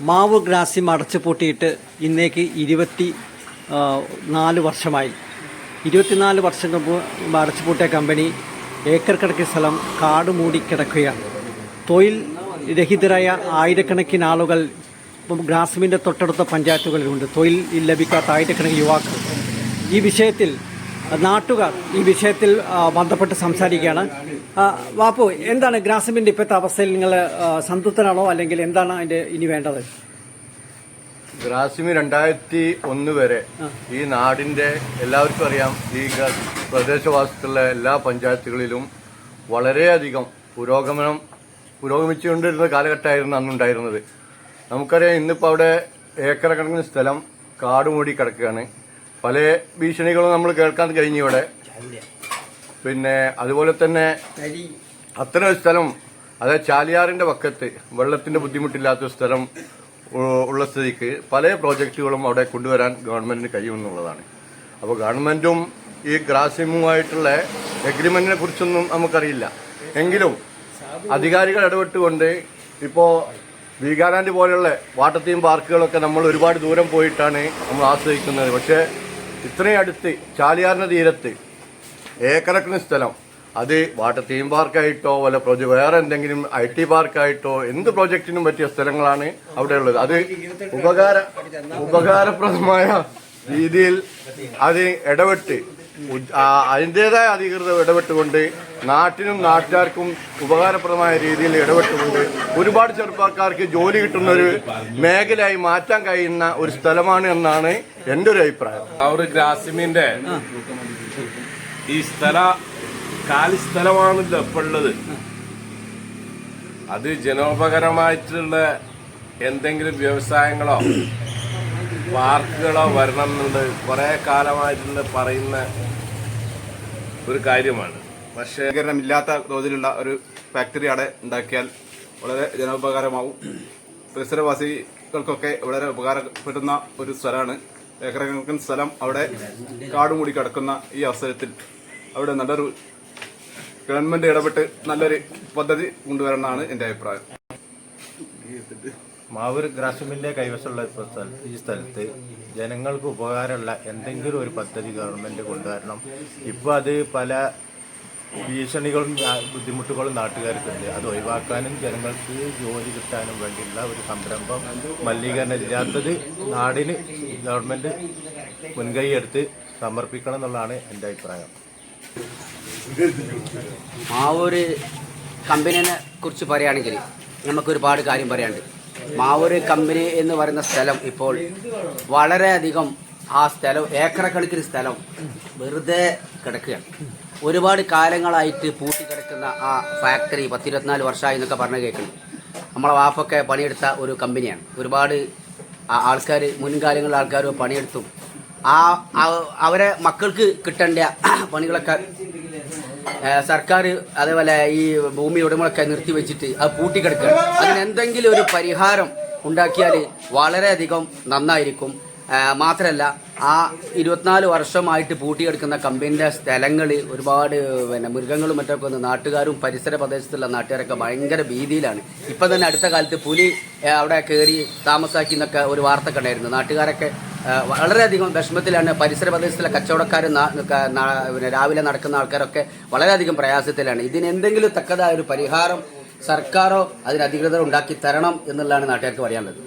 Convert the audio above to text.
മാവ് ഗ്രാസ്യം അടച്ചു പൂട്ടിയിട്ട് ഇന്നേക്ക് ഇരുപത്തി നാല് വർഷമായി. ഇരുപത്തിനാല് വർഷം അടച്ചു പൂട്ടിയ കമ്പനി ഏക്കർ കണക്കിന് സ്ഥലം കാട് മൂടി കിടക്കുകയാണ്. തൊഴിൽ രഹിതരായ ആയിരക്കണക്കിന് ആളുകൾ ഇപ്പം ഗ്രാസിമിന്റെ തൊട്ടടുത്ത പഞ്ചായത്തുകളിലുണ്ട്. തൊഴിൽ ലഭിക്കാത്ത ആയിരക്കണക്കിന് യുവാക്കൾ. ഈ വിഷയത്തിൽ നാട്ടുകാർ ഈ വിഷയത്തിൽ ബന്ധപ്പെട്ട് സംസാരിക്കുകയാണ്. വാപ്പു എന്താണ് ഗ്രാസമിന്റെ ഇപ്പോഴത്തെ അവസ്ഥയിൽ നിങ്ങൾ സംതൃപ്തനാണോ? അല്ലെങ്കിൽ എന്താണ് അതിന്റെ ഇനി വേണ്ടത്? ഗ്രാസിമി രണ്ടായിരത്തി ഒന്ന് വരെ ഈ നാടിന്റെ എല്ലാവർക്കും അറിയാം. ഈ പ്രദേശവാസത്തിലുള്ള എല്ലാ പഞ്ചായത്തുകളിലും വളരെയധികം പുരോഗമനം പുരോഗമിച്ചുകൊണ്ടിരുന്ന കാലഘട്ടമായിരുന്നു അന്നുണ്ടായിരുന്നത്. നമുക്കറിയാം ഇന്നിപ്പോൾ അവിടെ ഏക്കറക്കണക്കിന് കണക്കിന് സ്ഥലം കാടുമൂടി കിടക്കുകയാണ്. പല ഭീഷണികളും നമ്മൾ കേൾക്കാൻ കഴിഞ്ഞു ഇവിടെ. പിന്നെ അതുപോലെ തന്നെ അത്തരം ഒരു സ്ഥലം അതായത് ചാലിയാറിന്റെ പക്കത്ത് വെള്ളത്തിന്റെ ബുദ്ധിമുട്ടില്ലാത്ത സ്ഥലം ഉള്ള സ്ഥിതിക്ക് പല പ്രോജക്റ്റുകളും അവിടെ കൊണ്ടുവരാൻ ഗവൺമെന്റിന് കഴിയുമെന്നുള്ളതാണ്. അപ്പോൾ ഗവൺമെന്റും ഈ ഗ്രാസിമുമായിട്ടുള്ള എഗ്രിമെന്റിനെ കുറിച്ചൊന്നും നമുക്കറിയില്ല. എങ്കിലും അധികാരികൾ ഇടപെട്ടുകൊണ്ട് ഇപ്പോൾ വീഗാലാൻഡ് പോലെയുള്ള വാട്ടർ തീം പാർക്കുകളൊക്കെ നമ്മൾ ഒരുപാട് ദൂരം പോയിട്ടാണ് നമ്മൾ ആശ്രയിക്കുന്നത്. പക്ഷേ ഇത്രയും അടുത്ത് ചാലിയാറിന്റെ തീരത്ത് ഏക്കറക്കിന് സ്ഥലം. അത് വാട്ടർ തീം പാർക്കായിട്ടോ വല്ല പ്രൊജ വേറെ എന്തെങ്കിലും ഐ ടി പാർക്കായിട്ടോ എന്ത് പ്രോജക്റ്റിനും പറ്റിയ സ്ഥലങ്ങളാണ് അവിടെ ഉള്ളത് അത് ഉപകാര ഉപകാരപ്രദമായ രീതിയിൽ അത് ഇടപെട്ട് അതിന്റെതായ അധികൃതർ ഇടപെട്ടുകൊണ്ട് നാട്ടിനും നാട്ടുകാർക്കും ഉപകാരപ്രദമായ രീതിയിൽ ഇടപെട്ടുകൊണ്ട് ഒരുപാട് ചെറുപ്പക്കാർക്ക് ജോലി കിട്ടുന്ന ഒരു മേഖലയായി മാറ്റാൻ കഴിയുന്ന ഒരു സ്ഥലമാണ് എന്നാണ് എന്റെ ഒരു അഭിപ്രായം. ആ ഒരു ഗ്രാസിമിന്റെ ഈ സ്ഥല കാലി സ്ഥലമാണല്ലോ ഇപ്പുള്ളത് അത് ജനോപകരമായിട്ടുള്ള എന്തെങ്കിലും വ്യവസായങ്ങളോ പാർക്കുകളോ വരണം എന്നുണ്ട്. കുറെ കാലമായിട്ടുണ്ട് പറയുന്ന ഒരു കാര്യമാണ്. പക്ഷേ ഇല്ലാത്ത തോതിലുള്ള ഒരു ഫാക്ടറി അവിടെ ഉണ്ടാക്കിയാൽ വളരെ ജനോപകാരമാവും. പരിസരവാസികൾക്കൊക്കെ വളരെ ഉപകാരപ്പെടുന്ന ഒരു സ്ഥലമാണ്. ഏക്കറക്കണക്കിന് സ്ഥലം അവിടെ കാട് കിടക്കുന്ന ഈ അവസരത്തിൽ അവിടെ നല്ലൊരു ഗവൺമെന്റ് ഇടപെട്ട് നല്ലൊരു പദ്ധതി കൊണ്ടുവരണമെന്നാണ് എന്റെ അഭിപ്രായം. മാവൂർ ഗ്രാസിമിന്റെ കൈവശമുള്ള ഇപ്പോൾ സ്ഥലത്ത് ഈ സ്ഥലത്ത് ജനങ്ങൾക്ക് ഉപകാരമുള്ള എന്തെങ്കിലും ഒരു പദ്ധതി ഗവൺമെന്റ് കൊണ്ടുവരണം. ഇപ്പോൾ അത് പല ഭീഷണികളും ബുദ്ധിമുട്ടുകളും നാട്ടുകാർക്കുണ്ട്. അത് ഒഴിവാക്കാനും ജനങ്ങൾക്ക് ജോലി കിട്ടാനും വേണ്ടിയുള്ള ഒരു സംരംഭം മലിനീകരണം ഇല്ലാത്തത് നാടിന് ഗവൺമെന്റ് മുൻകൈ എടുത്ത് സമർപ്പിക്കണം എന്നുള്ളതാണ് എന്റെ അഭിപ്രായം. ആ ഒരു കമ്പനിനെ കുറിച്ച് പറയുകയാണെങ്കിൽ നമുക്ക് ഒരുപാട് കാര്യം പറയാനുണ്ട്. മാവൂര് കമ്പനി എന്ന് പറയുന്ന സ്ഥലം ഇപ്പോൾ വളരെയധികം ആ സ്ഥലം ഏക്കറക്കണക്കിന് സ്ഥലം വെറുതെ കിടക്കുകയാണ്. ഒരുപാട് കാലങ്ങളായിട്ട് പൂട്ടി കിടക്കുന്ന ആ ഫാക്ടറി പത്തിരുപത്തിനാല് വർഷമായി എന്നൊക്കെ പറഞ്ഞ് കേൾക്കുന്നു. നമ്മളെ വാപ്പൊക്കെ പണിയെടുത്ത ഒരു കമ്പനിയാണ്. ഒരുപാട് ആൾക്കാർ മുൻകാലങ്ങളിൽ ആൾക്കാർ പണിയെടുത്തും. ആ അവരെ മക്കൾക്ക് കിട്ടേണ്ട പണികളൊക്കെ സർക്കാർ അതേപോലെ ഈ ഭൂമി ഉടമകളൊക്കെ നിർത്തിവെച്ചിട്ട് അത് പൂട്ടിക്കിടക്കുക അതിന് എന്തെങ്കിലും ഒരു പരിഹാരം ഉണ്ടാക്കിയാൽ വളരെയധികം നന്നായിരിക്കും. മാത്രമല്ല ആ ഇരുപത്തിനാല് വർഷമായിട്ട് പൂട്ടിയെടുക്കുന്ന കമ്പനിയുടെ സ്ഥലങ്ങൾ ഒരുപാട് പിന്നെ മൃഗങ്ങളും മറ്റൊക്കെ വന്ന് നാട്ടുകാരും പരിസര പ്രദേശത്തുള്ള നാട്ടുകാരൊക്കെ ഭയങ്കര ഭീതിയിലാണ്. ഇപ്പം തന്നെ അടുത്ത കാലത്ത് പുലി അവിടെ കയറി താമസാക്കി എന്നൊക്കെ ഒരു വാർത്ത കണ്ടായിരുന്നു. നാട്ടുകാരൊക്കെ വളരെയധികം വിഷമത്തിലാണ് പരിസര പ്രദേശത്തിലെ കച്ചവടക്കാർ പിന്നെ രാവിലെ നടക്കുന്ന ആൾക്കാരൊക്കെ വളരെയധികം പ്രയാസത്തിലാണ്. ഇതിന് എന്തെങ്കിലും തക്കതായ ഒരു പരിഹാരം സർക്കാരോ അതിന് ഉണ്ടാക്കി തരണം എന്നുള്ളതാണ് നാട്ടുകാർക്ക് പറയാനുള്ളത്.